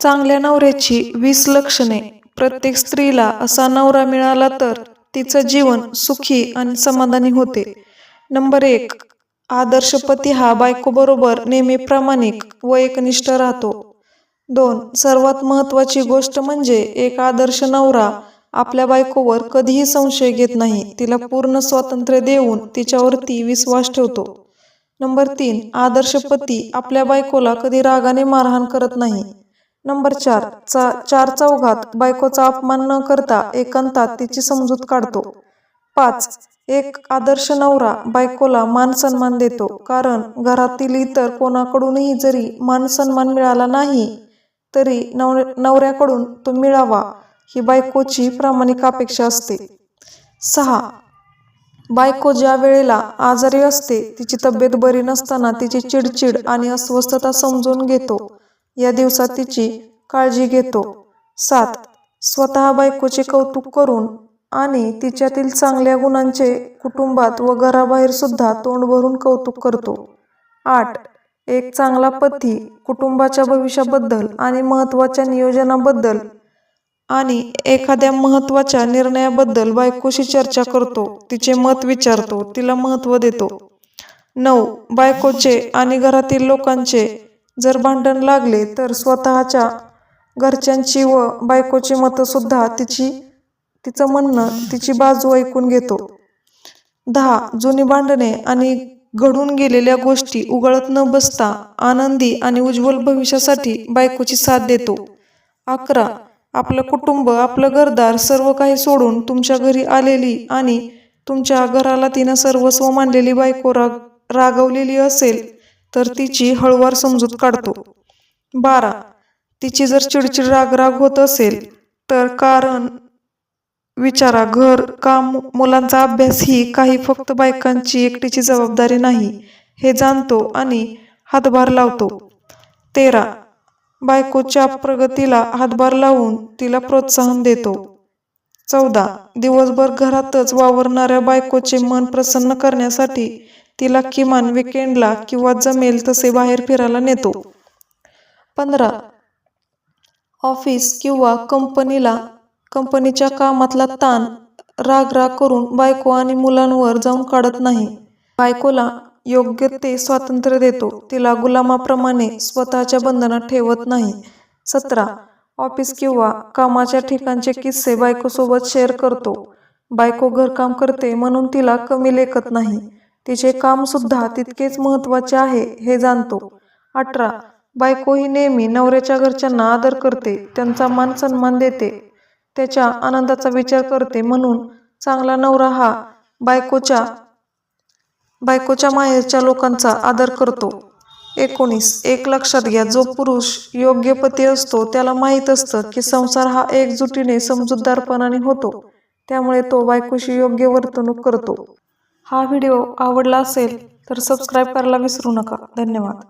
चांगल्या नवऱ्याची वीस लक्षणे. प्रत्येक स्त्रीला असा नवरा मिळाला तर तिचं जीवन सुखी आणि समाधानी होते. नंबर एक आदर्श पती हा बायकोबरोबर नेहमी प्रामाणिक व एकनिष्ठ राहतो. दोन सर्वात महत्वाची गोष्ट म्हणजे एक आदर्श नवरा आपल्या बायकोवर कधीही संशय घेत नाही. तिला पूर्ण स्वातंत्र्य देऊन तिच्यावरती विश्वास ठेवतो. नंबर तीन आदर्श पती आपल्या बायकोला कधी रागाने मारहाण करत नाही. नंबर चार चा चार चौघात बायकोचा अपमान न करता एकांतात तिची समजूत काढतो. पाच एक आदर्श नवरा बायकोला मान सन्मान देतो कारण घरातील इतर कोणाकडूनही जरी मान सन्मान मिळाला नाही तरी नव नवऱ्याकडून तो मिळावा ही बायकोची प्रामाणिक अपेक्षा असते. सहा बायको ज्या वेळेला आजारी असते तिची तब्येत बरी नसताना तिची चिडचिड आणि अस्वस्थता समजून घेतो. या दिवसात तिची काळजी घेतो. सात स्वतः बायकोचे कौतुक करून आणि तिच्यातील चांगल्या गुणांचे कुटुंबात व घराबाहेर सुद्धा तोंड भरून कौतुक करतो. आठ एक चांगला पती कुटुंबाच्या भविष्याबद्दल आणि महत्त्वाच्या नियोजनाबद्दल आणि एखाद्या महत्त्वाच्या निर्णयाबद्दल बायकोशी चर्चा करतो. तिचे मत विचारतो तिला महत्त्व देतो. नऊ बायकोचे आणि घरातील लोकांचे जर भांडण लागले तर स्वतःच्या घरच्यांची व बायकोची मतंसुद्धा तिची तिचं म्हणणं तिची बाजू ऐकून घेतो. दहा जुनी भांडणे आणि घडून गेलेल्या गोष्टी उघडत न बसता आनंदी आणि उज्ज्वल भविष्यासाठी बायकोची साथ देतो. अकरा आपलं कुटुंब आपलं घरदार सर्व काही सोडून तुमच्या घरी आलेली आणि तुमच्या घराला तिनं सर्वस्व मानलेली बायको राग रागवलेली असेल तर तिची हळूवार समजूत काढतो. बारा. तिची जर चिडचिड राग राग होत असेल तर कारण विचारा घर काम मुलांचा अभ्यास ही काही फक्त बायकांची एकटीची जबाबदारी नाही. हे जाणतो आणि हातभार लावतो. तेरा. बायकोच्या प्रगतीला हातभार लावून तिला प्रोत्साहन देतो. चौदा. दिवसभर घरातच वावरणाऱ्या बायकोचे मन प्रसन्न करण्यासाठी तिला किमान विकेंडला किंवा जमेल तसे बाहेर फिरायला नेतो. पंधरा. ऑफिस किंवा कंपनीला कंपनीच्या कामातला ताण राग राग करून बायको आणि मुलांवर जाऊन काढत नाही. बायकोला योग्य ते स्वातंत्र्य देतो. तिला गुलामाप्रमाणे स्वतःच्या बंधनात ठेवत नाही. सतरा. ऑफिस किंवा कामाच्या ठिकाणचे किस्से बायकोसोबत शेअर करतो. बायको घरकाम करते म्हणून तिला कमी लेखत नाही. तिचे काम सुद्धा तितकेच महत्त्वाचे आहे हे जाणतो. अठरा बायको ही नेहमी नवऱ्याच्या घरच्यांना आदर करते त्यांचा मान सन्मान देते. त्याच्या आनंदाचा विचार करते म्हणून चांगला नवरा हा बायकोच्या बायकोच्या माहेरच्या लोकांचा आदर करतो. एकोणीस एक लक्षात घ्या जो पुरुष योग्य पती असतो त्याला माहीत असतं की संसार हा एकजुटीने समजूतदारपणाने होतो. त्यामुळे तो बायकोशी योग्य वर्तणूक करतो. हा व्हिडिओ आवडला असेल तर सबस्क्राईब करायला विसरू नका. धन्यवाद.